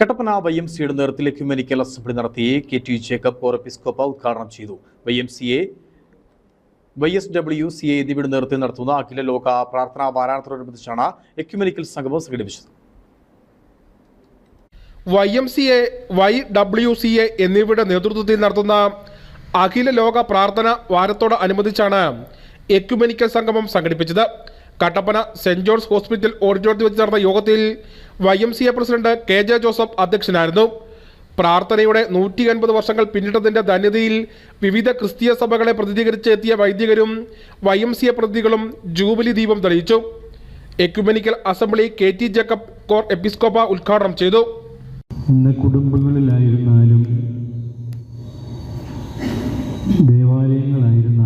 Kattappana Y M സിയുടെ നേതൃത്വത്തിൽ ecumenical assembly നടത്തി കെ ടി ജേക്കബ് കോറപ്പിസ്കോപ്പ ഉദ്ഘാടനം ചെയ്തു. Y M C A Y S W C A എന്നിവയുടെ നേതൃത്വം നടത്തുന്ന അഖില ലോക പ്രാർത്ഥനാ വാരാണത്തോടനുബന്ധിച്ചാണ് എക്യുമെനിക്കൽ സംഗമം സംഘടിപ്പിച്ചത്. Y M C A Y W C A എന്നിവയുടെ നേതൃത്വത്തിൽ നടത്തുന്ന അഖില ലോക പ്രാർത്ഥന വാരത്തോടനുബന്ധിച്ചാണ് എക്യുമെനിക്കൽ സംഗമം സംഘടിപ്പിച്ചത്. കട്ടപ്പന സെന്റ് ജോർജ് ഹോസ്പിറ്റൽ ഓഡിറ്റോറിയത്തിൽ വെച്ച് നടന്ന യോഗത്തിൽ Y M C A president K J Joseph അധ്യക്ഷനായിരുന്നു. പ്രാർത്ഥനയുടെ നൂറ്റി അൻപത് വർഷങ്ങൾ പിന്നിട്ടതിന്റെ ധന്യതയിൽ വിവിധ ക്രിസ്തീയ സഭകളെ പ്രതിനിധീകരിച്ച് എത്തിയ വൈദികരും വൈ എം സി എ പ്രതിനിധികളും ജൂബിലി ദീപം തെളിയിച്ചു. Ecumenical assembly K T Jacob Cor Episcopa ഉദ്ഘാടനം ചെയ്തു. കുടുംബങ്ങളിലായിരുന്നാലും ദേവാലയങ്ങളായിരുന്നാലും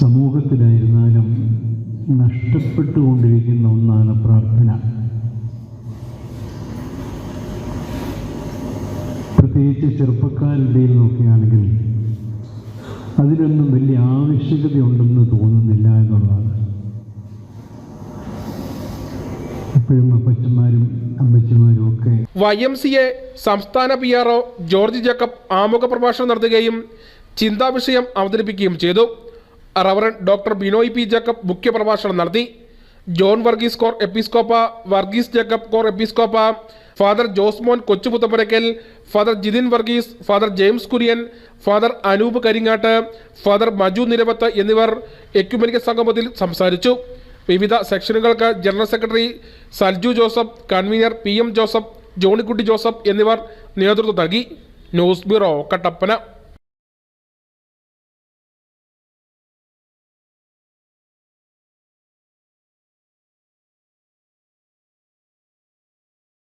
സമൂഹത്തിലായിരുന്നാലും നഷ്ടപ്പെട്ടുകൊണ്ടിരിക്കുന്ന ഒന്നാണ് പ്രാർത്ഥന. പ്രത്യേകിച്ച് ചെറുപ്പക്കാരുടെ നോക്കുകയാണെങ്കിൽ അതിലൊന്നും വലിയ ആവശ്യകത ഉണ്ടെന്ന് തോന്നുന്നില്ല എന്നുള്ളതാണ്. ഇപ്പോഴും അപ്പച്ചന്മാരും വൈ എം സി എ സംസ്ഥാന P R O George Jacob ആമുഖ പ്രഭാഷണം നടത്തുകയും ചിന്താവിഷയം അവതരിപ്പിക്കുകയും ചെയ്തു. Reverend doctor Binoy P Jacob മുഖ്യ പ്രഭാഷണം നടത്തി. John Varghese Cor Episcopa Varghese Jacob Cor Episcopa father Josmon Kochuputhappurackal father Jithin Varghese father James Kurian father Anoop Karingatt father Maju Niravath എന്നിവർ എക്യുമെനിക്കൽ സംഗമത്തിൽ സംസാരിച്ചു. വിവിധ സെക്ഷനുകൾക്ക് general secretary Salju Joseph convener P M Joseph Johnykutty Joseph എന്നിവർ നേതൃത്വം നൽകി. News bureau Kattappana.